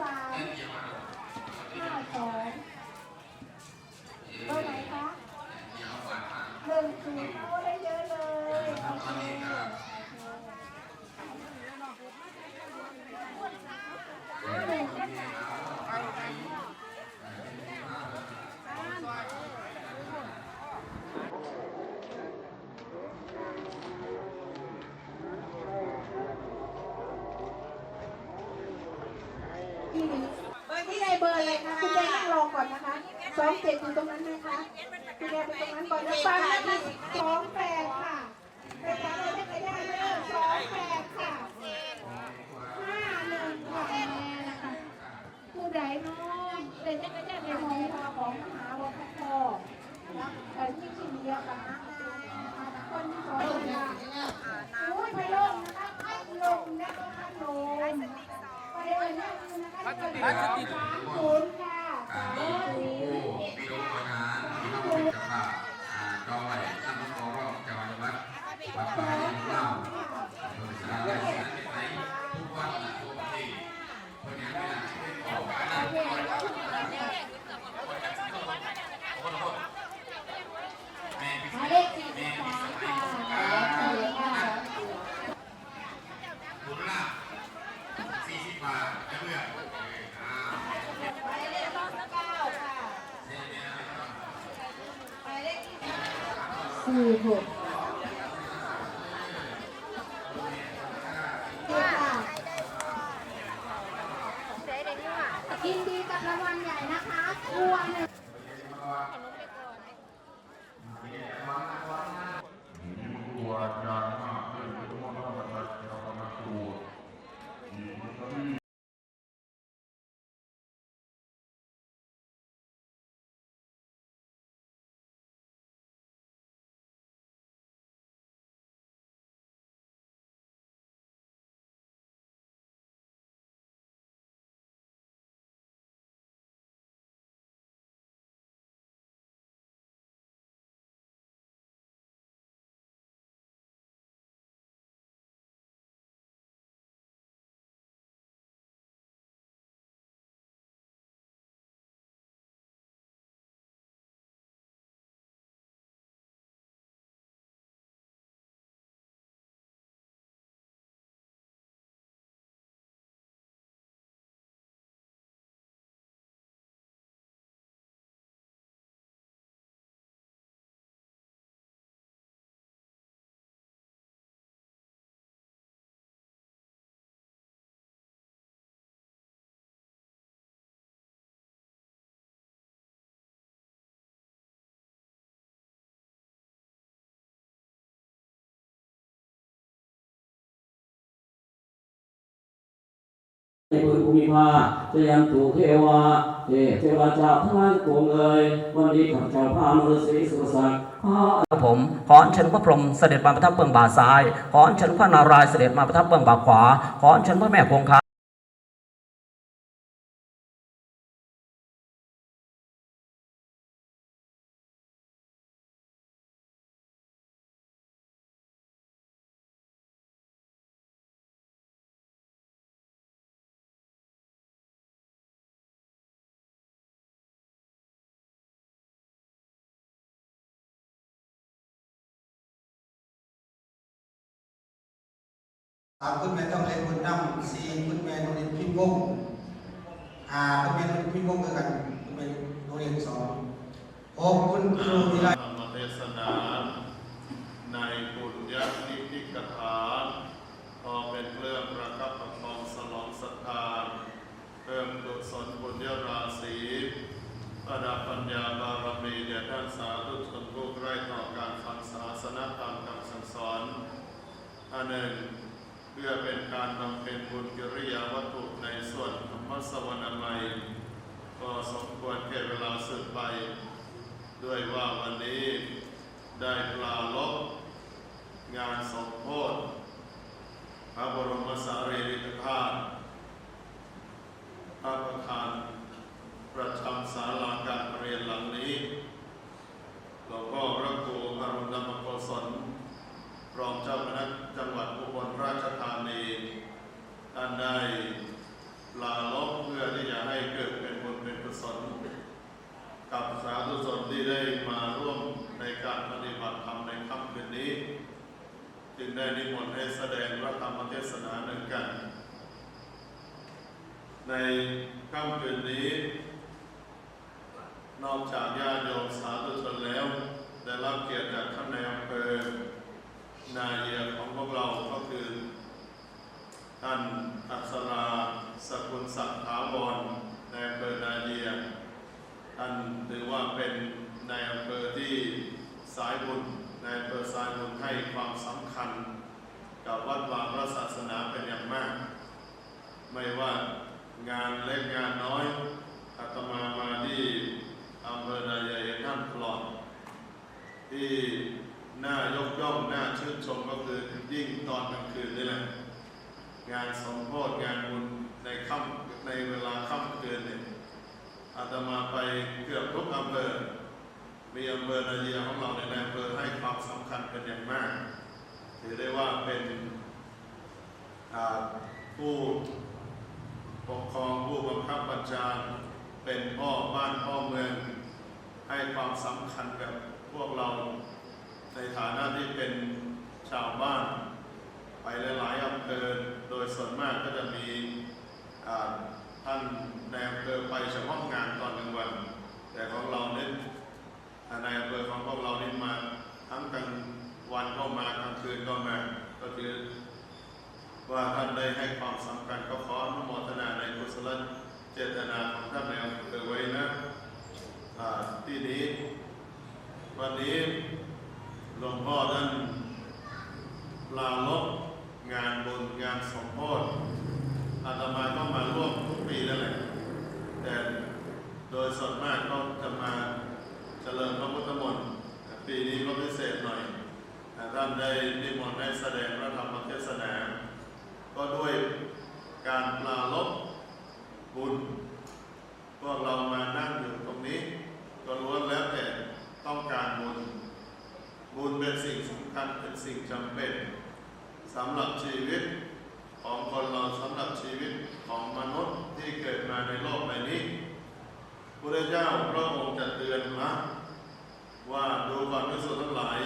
สามห้าสองเบอร์ไหนคะหนึ่งศูนย์โอ้ได้เยอะเลยโอเคหนึ่งก็ได้ ที่นี้ที่ใดเบอร์อะไรคะคุณแดงนั่งรอก่อนนะคะสองเจ็ดอยู่ตรงนั้นไหมคะคุณแดงไปตรงนั้นก่อนนะฟังนะคะสองแปดค่ะไปตามเลยได้ได้เลยสองแปดค่ะห้าหนึ่งค่ะแม่นะคะผู้ใดน้องเด็กได้ได้ในมองพาของมหาวัคโตนะแต่ที่ชิ้นเดียวกันนะคนที่สองค่ะโอ้ยไปลงนะคะไปลงนะคะลงไปเลย พัฒนะคะพลาสติกาศูนย์ค่ะสามศูนย์ปีโดมานานที่เราเป็นเจ้าภาพอ่าจองไว้นั่งรอรอบจังหวัดวัดยสารได้สารเป็นไหนทุกวันนะทุกที่เพราะงั้นเนี่ยออกมาได้แม่พิ หมาย เศ เล ษ ขสี่ แม่ สิบ พิ สาม เศษ ค่ะ อ่า หมายเลขสี่ค่ะ บุญลาสี่สิบบาทจะเลือกอ่า หมายเลขเก้าค่ะ เนี่ยเนี่ยนะครับ หมายเลข สี่ ในพื้นภูมิภาคจะยังตูเทวาเทเทวาจากทั้งหลายปวงเอ่ยวันนี้ข้าพเจ้าพามฤาษีสุรศักดิ์ขอครับผมขออัญเชิญพระพรหมเสด็จมาประทับเบื้องบ่าซ้าย ขออัญเชิญพระนารายณ์เสด็จมาประทับเบื้องบ่าขวา ขออัญเชิญพระแม่คงคาามคุณแม่ต้องเล่นคุณนำสี่คุณแม่โรงเรียนพิมพ์วงห้าคุณแม่โรงเรียนพิมพ์วงด้วยกันคุณแม่โรงเรียนสองหกคุณครูวิไลธรรมเทศนาในปุญญาณิติกถาพอเป็นเรื่องประคับประคองสลองศรัทธาเพิ่มกุศลบุญญาราศีประดับปัญญาบารมีแด่ท่านสาธุชนผู้ใกล้ต่อการฟังศาสนธรรมคำสั่งสอนอันหนึ่งเพื่อเป็นการ บุญกิริยาวัตถุในส่วนธรรมสวรรณมัยก็สมควรแก่เวลาสืบไป ด้วยว่าวันนี้ได้ปลาลบงานสมโพธิพระบรมสารีริกธาตุพระประธานประจำศาลาการเรียนหลังนี้หลวงพ่อพระครูอรุณธรรมโกศลรองเจ้าคณะจังหวัดอุบลราชธานี ท่านได้ปลาล้อมเพื่อที่จะให้เกิดเป็นคนเป็นกุศลกับสาธุชนที่ได้มาร่วมในการปฏิบัติธรรมในค่ำคืนนี้ จึงได้นิมนต์ให้แสดงรัะธรรมเทศนาหนึ่งกัน ในค่ำคืนนี้ นอกจากญาติโยมสาธุชนแล้ว ได้รับเกียรติจากท่านในอำเภอนาเยีย ท่านอัศราสกุลศักดิ์ถาวรในอำเภอนาเยียท่านถือว่าเป็นในายอำเภอที่สายบุญในอำเภอสายบุญให้ความสำคัญ กับวัดวาพระศาสนาเป็นอย่างมาก ไม่ว่างานเล็กงานน้อยอาตมามาที่อำเภอนาเยียท่านตลอดที่น่ายกย่องน่าชื่นชมก็คือยิ่งตอนกลางคืนนี่แหละ งานสมโพธิงานบุญในค่ำในเวลาค่ำคืนเนี่ยอาตมาไปเกือบทุกอำเภอมีอำเภอนาเยียของเราในอำเภอให้ความสำคัญเป็นอย่างมากถือได้ว่าเป็นผู้ปกครองผู้บังคับบัญชาเป็นพ่อบ้านพ่อเมือง ให้ความสำคัญกับพวกเราในฐานะที่เป็นชาวบ้าน ไปหลายๆอำเภอ โดยส่วนมากก็จะมีท่านในอำเภอไปเฉพาะงานตอนกลางวัน แต่ของเราเน้นอ่าในอำเภอของพวกเราเนี่มาทั้งกลางวันก็มากลางคืนก็มาก็คือว่าท่านได้ให้ความสำคัญก็ขออนุโมทนาในกุศลเจตนาของท่านในอำเภอไว้นะที่นี้วันนี้หลวงพ่อท่านลาลบ งานบุญงานสมโภชอาตมาก็มาร่วมทุกปีนั่นแหละ แต่โดยส่วนมากก็จะมาเจริญพระพุทธมนต์ปีนี้ก็พิเศษหน่อยท่านได้นิมนต์ได้แสดงพระธรรมเทศนา ก็ด้วยการปลาลบบุญพวกเรามานั่งอยู่ตรงนี้ ก็ล้วนแล้วแต่ต้องการบุญ บุญเป็นสิ่งสำคัญเป็นสิ่งจำเป็น สำหรับชีวิตของคนเราสำหรับชีวิตของมนุษย์ที่เกิดมาในโลกใบนี้พระเจ้าพระองค์จะเตือนนะว่าดูความพิสุทั้งหลาย